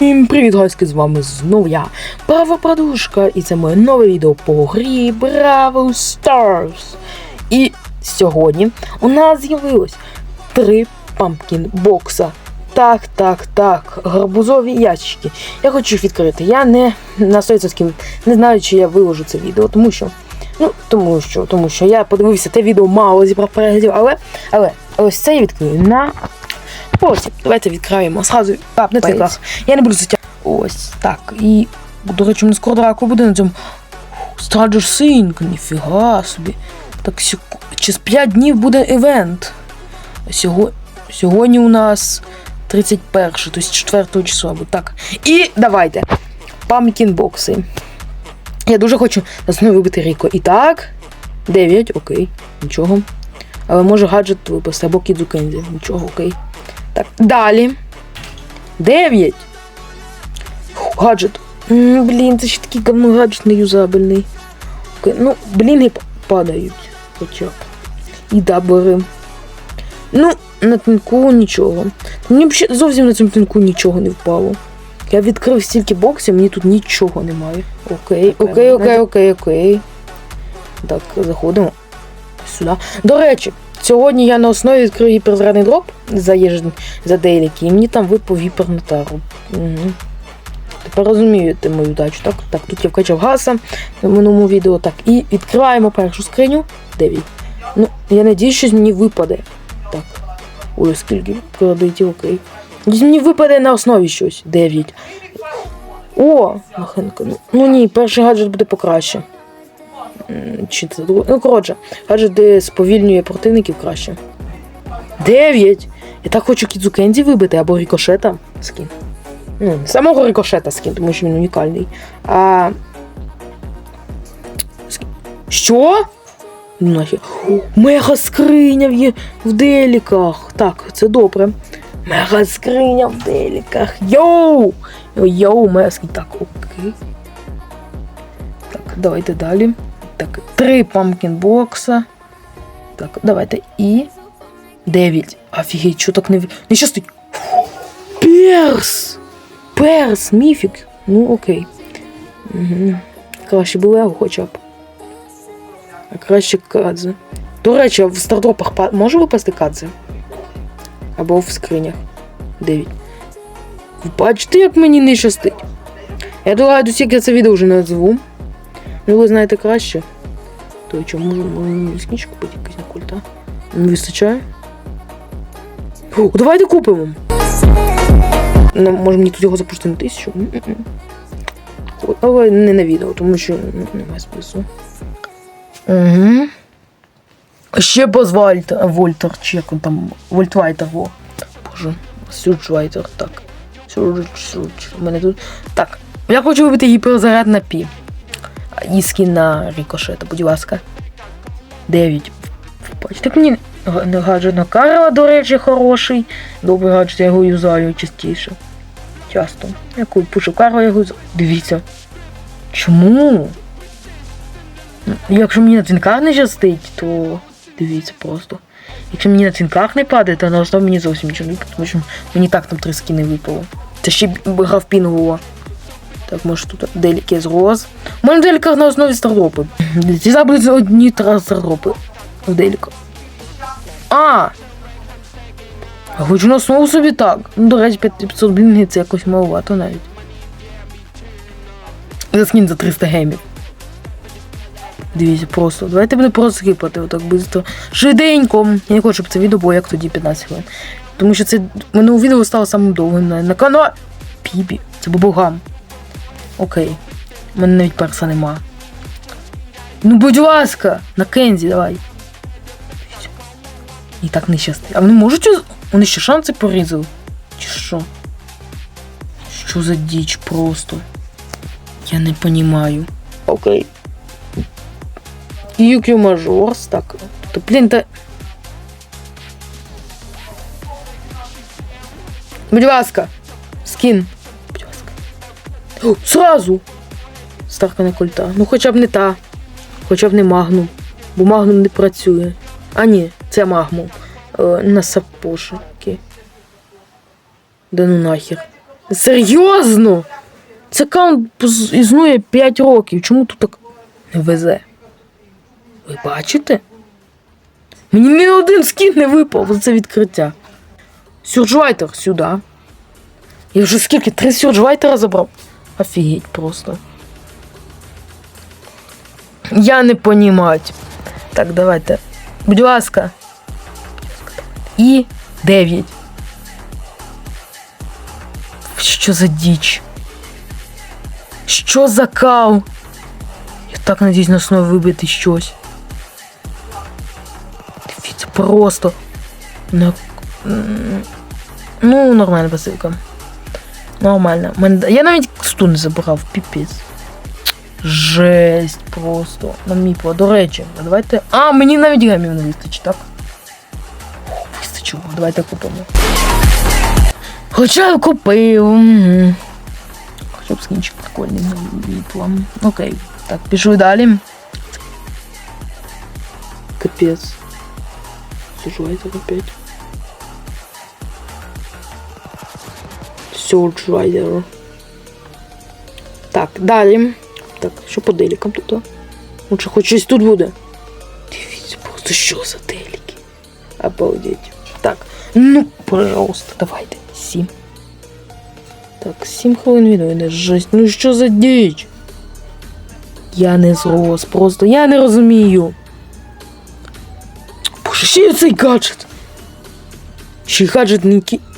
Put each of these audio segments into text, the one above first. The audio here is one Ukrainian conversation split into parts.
Всім привіт, гайськи, з вами знову я, Права Продушка, і це моє нове відео по грі Бравл Stars. І сьогодні у нас з'явилось три пампкін бокса. Так, так, так, гарбузові ящики. Я хочу їх відкрити. Я не на 100% не знаю, чи я виложу це відео, тому що. Ну, тому що, тому що я подивився те відео мало зібрав переглядів, але, але ось це я відкрию на Потім давайте відкриємо зразу а, на циклах. Я не буду затягувати. Ось так. І, до речі, у нас скоро драка буде на цьому. Stranger Sync, ніфіга собі. Так сьо- через 5 днів буде івент. Сього... Сьогодні у нас 31, тобто 4 числа. Так. І давайте. Pumpkin бокси. Я дуже хочу знову вибити Ріко. І так. 9, окей, нічого. Але може гаджет випасти або Кідзукензі. Нічого, окей. Так, далі. 9. Гаджет. М, Блін, це ще такий гаджет неюзабельний. Окей, Ну, блін, і падають. Хоча б. І дабери. Ну, на тинку нічого. Мені зовсім на цьому тинку нічого не впало. Я відкрив стільки боксів, мені тут нічого немає. Окей, окей, окей, окей, окей. Так, заходимо сюди. До речі, сьогодні я на основі відкрив гіперзарядний дроп за єждень, за дейліки, і мені там випав гіпернатару. Угу. Тепер розумієте мою дачу, так? Так, тут я вкачав гаса в минулому відео. Так, і відкриваємо першу скриню. 9. Ну, я надіюсь, щось мені випаде. Так. Ой, скільки кредитів, окей. Мені випаде на основі щось. 9. О, нахинка. Ну, ну ні, перший гаджет буде покраще. Чи це? Ну, коротше, гаджет, де сповільнює противників краще. 9. Я так хочу Кідзукензі вибити або рікошета скін. Ну, самого рикошета скін, тому що він унікальний. А. Що? О, Мега скриня в, є- в деліках. Так, це добре. Мега скриня в деліках. Йоу! Йоу, мега скриня. Так, окей. Так, давайте далі. Так, три бокса. Так, давайте і. Дев'ять. Офігеть, що так не. Не щастить. Перс! Перс, міфік. Ну, окей. Угу. Краще би хоча б. А краще кадзе. До речі, в стардропах па- може випасти кадзе? Або в скринях. Дев'ять. Бачите, як мені не щастить. Я думаю, як я це відео вже назву. Ну, ви знаєте краще. То що, може, мені скіч купити якийсь на культа? Не вистачає? О, давайте купимо. Ну, може мені тут його запустити на тисячу? Але не на відео, тому що ну, немає смислу. Угу. Ще позвольте, Вольтер, чи як він там, Вольтвайтер, во. Боже, Сюрджвайтер, так. Сюрдж, Сюрдж. У мене тут. Так, я хочу вибити гіперзаряд на пі. І скін на рікошета, будь ласка. 9. Бачите, мені гаджет на Карла, до речі, хороший. Добрий гаджет, я його юзаю частіше. Часто. Я коли пишу Карла, я його юзаю. Дивіться. Чому? Ну, Якщо мені на твінках не щастить, то дивіться просто. Якщо мені на твінках не падає, то на основі мені зовсім нічого не випадає, тому що мені так там три скіни випало. Це ще гра в пінгова. Так, може тут деліки з роз. У мене в на основі стардропи. Ці забудуть одні три стардропи. В деліках. А! Я хочу на основу собі так. Ну, до речі, 500 блін, це якось маловато навіть. За скін за 300 гемів. Дивіться, просто. Давайте буде просто скипати отак швидко. Швиденько. Я не хочу, щоб це відео було як тоді 15 хвилин. Тому що це у відео стало самим довгим на, на каналі. Пібі. Це бабугам. Окей. У мене навіть перса нема. Ну, будь ласка, на Кензі, давай. І так не щастить. А вони можуть. Вони ще шанси порізали? Чи що? Що за діч просто? Я не понімаю. Окей. UQ Majors, так. То, блін, та... Будь ласка, скін. О, сразу! Ставка на культа. Ну хоча б не та. Хоча б не магнум. Бо магнум не працює. А ні, це магнум. Е, на сапошики. Да ну нахер. Серйозно? Це аккаунт поз- існує 5 років. Чому тут так не везе? Ви бачите? Мені ні один скін не випав за це відкриття. Сюрджвайтер сюди. Я вже скільки? Три сюрджвайтера забрав. Офігеть просто. Я не понімаю. Так, давайте. Будь ласка. І 9. Що за діч? Що за кал? Я так надіюсь на основі вибити щось. Дивіться, просто. Ну, нормальна посилка. Нормально. Мене... Я навіть стун не забрав, піпець. Жесть просто. На міпла. До речі, а давайте. А, мені навіть гемів не вистачить, так? О, Вистачило, давайте купимо. Хоча я купив. Угу. Хоча б скінчик прикольний на міпла. Окей. Так, пішли далі. Капець. Сужайте опять. Surge Rider. Так, далі. Так, що по делікам тут? а? Лучше хоч щось тут буде. Дивіться, просто що за деліки. Обалдеть. Так, ну, пожалуйста, давайте. Сім. Так, сім хвилин відео йде. Жесть. Ну що за діч? Я не зрос, просто я не розумію. Боже, ще цей гаджет. Й гаджет не кі... О! Та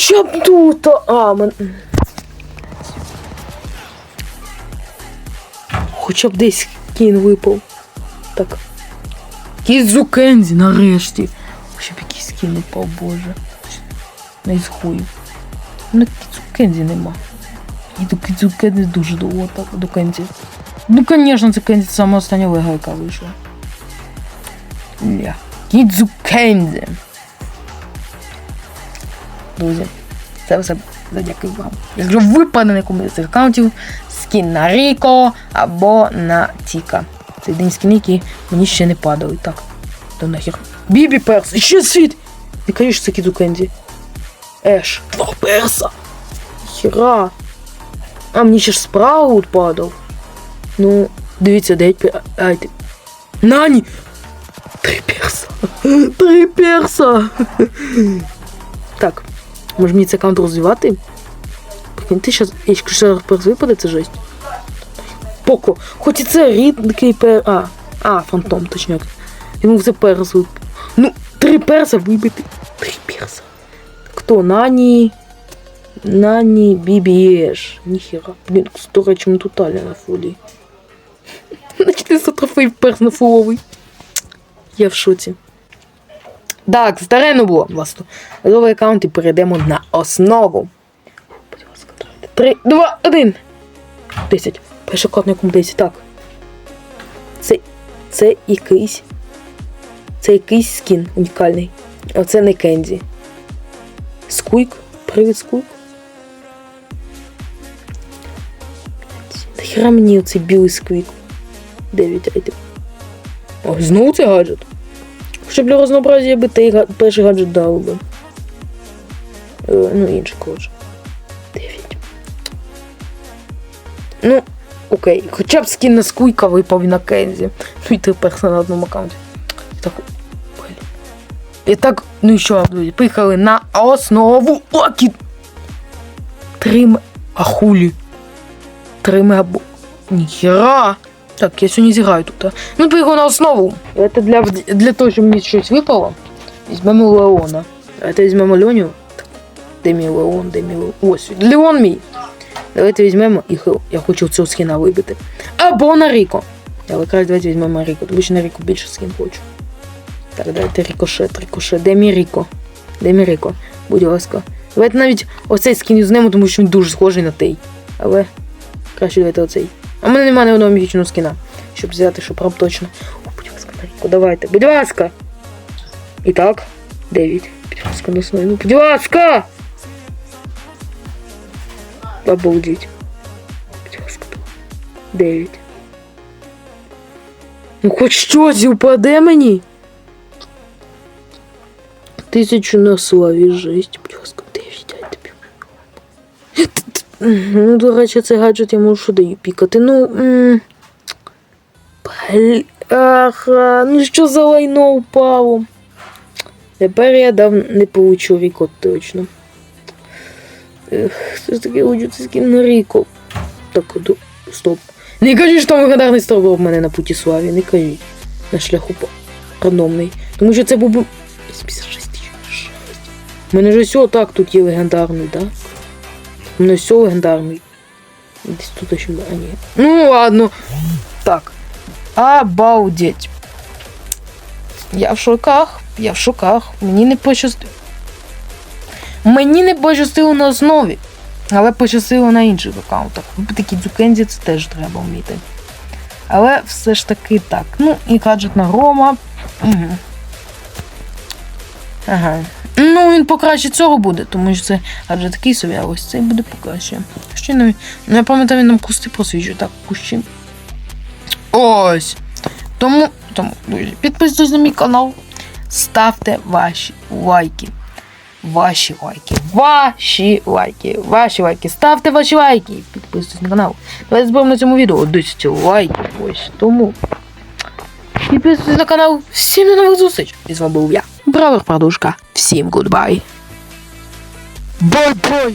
Хоча б тут. А, мен... Хоча б десь кін випав. Так. Кізу Кензі, нарешті. Щоб якийсь кін випав, боже. Не з хую. Ну, Кізу Кензі нема. І до Кізу Кензі дуже довго так, до Кензі. Ну, звісно, це Кензі саме остання лего, вийшла. Ля. Кідзу Кензі. Друзі, це все задякую вам. Якщо випаде на з цих аккаунтів, скін на Ріко або на Тіка. Це єдині скіни, які мені ще не падали. Так, то нахер. Бібі Перс, ще світ! Кажеш, що це Кідзу Кензі. Еш, два перса. Хіра. А мені ще ж справа падав. Ну, дивіться, 9 пер... Нані! Три перса. Три перса. Так, може мені цей аккаунт розвивати? Прикинь, ти щас, якщо ще перс випаде, це жесть. Поко, хоч і це рідкий пер... А, а, фантом, точняк. Йому це перс вип... Ну, три перса вибити. Три перса. Хто? Нані... Нані Бібієш. Ніхера. Блін, до речі, ми тут Таля на фулі. На 400 трофеїв перс на фуловий. Я в шоці. Так, старе не було. Власне. Новий аккаунт і перейдемо на основу. Будь ласка, давайте. Три, два, один. Десять. Якому 10. Так. Це, це якийсь. Це якийсь скін унікальний. А це не Кензі. Скуйк. Привіт, Скуйк. Нахера мені оцей білий сквік. Дев'ять, айди. О, знову цей гаджет. Щоб для разнообразия би той га- перший гаджет дав би. Е, ну, інший коротше. Дев'ять. Ну, окей. Хоча б скін на скуйка випав на Кензі. Ну і три перса на одному аккаунті. Так. І так, ну і що, друзі, поїхали на основу. Окі! Три м... А хулі. Три мегабо... Ніхера! Так, я сьогодні зіграю тут. Ну, поїхав на основу. Це для, для того, щоб мені щось випало. Візьмемо Леона. Давайте візьмемо Льоню. Де мій Леон, де мій Леон? Ось. Леон мій. Давайте візьмемо і. Я хочу цього скіна вибити. Або на Ріко. Але краще давайте візьмемо Ріко, тому що на Ріко більше скін хочу. Так, давайте рікошет, рікошет. Де мій Ріко? Де мій Ріко? Будь ласка. Давайте навіть оцей скін візьмемо, тому що він дуже схожий на той. Але краще давайте оцей. А в мене немає ні одного міфічного скіна, щоб взяти, щоб прям точно. О, будь ласка, на давайте. Будь ласка. І так, 9. Будь ласка, на основі. Ну, будь ласка! Обалдеть. Будь ласка, 9. Ну хоч щось упаде мені. Тисячу на славі жесть, Ну, до речі, цей гаджет я можу даю пікати. Ну. Бляха, ну що за лайно упало? Тепер я дав не получу Ріко точно. Ех, ж таке це на Ріко. Так, стоп. Не кажіть, що там легендарний стовбур в мене на путі славі, не кажіть. На шляху рандомний. Тому що це був би 56 тисяч. У мене ж все так тут є легендарний, так? Мене все легендарний. Десь тут ще. А, ні. Ну ладно. Так. Обалдеть. Я в шоках. Я в шоках. Мені не пощастило. Мені не пощастило на основі, але пощастило на інших аккаунтах. Такі дзукензі це теж треба вміти. Але все ж таки так. Ну, і гаджет на грома. Угу. Ага. Ну, він покраще цього буде, тому що це гаджет такий собі, а ось цей буде покраще. Ще не. Ну, я пам'ятаю, він нам кусти просвічує. Так, кущі. Ось. Тому, тому, друзі, підписуйтесь на мій канал, ставте ваші лайки. Ваші лайки. Ваші лайки. Ваші лайки. Ставте ваші лайки. Підписуйтесь на канал. Давайте зберемо на цьому відео 10 лайків. Ось тому. Підписуйтесь на канал. Всім до нових зустріч. І з вами був я. Бравер Продушка. Всім гудбай. Бай-бай!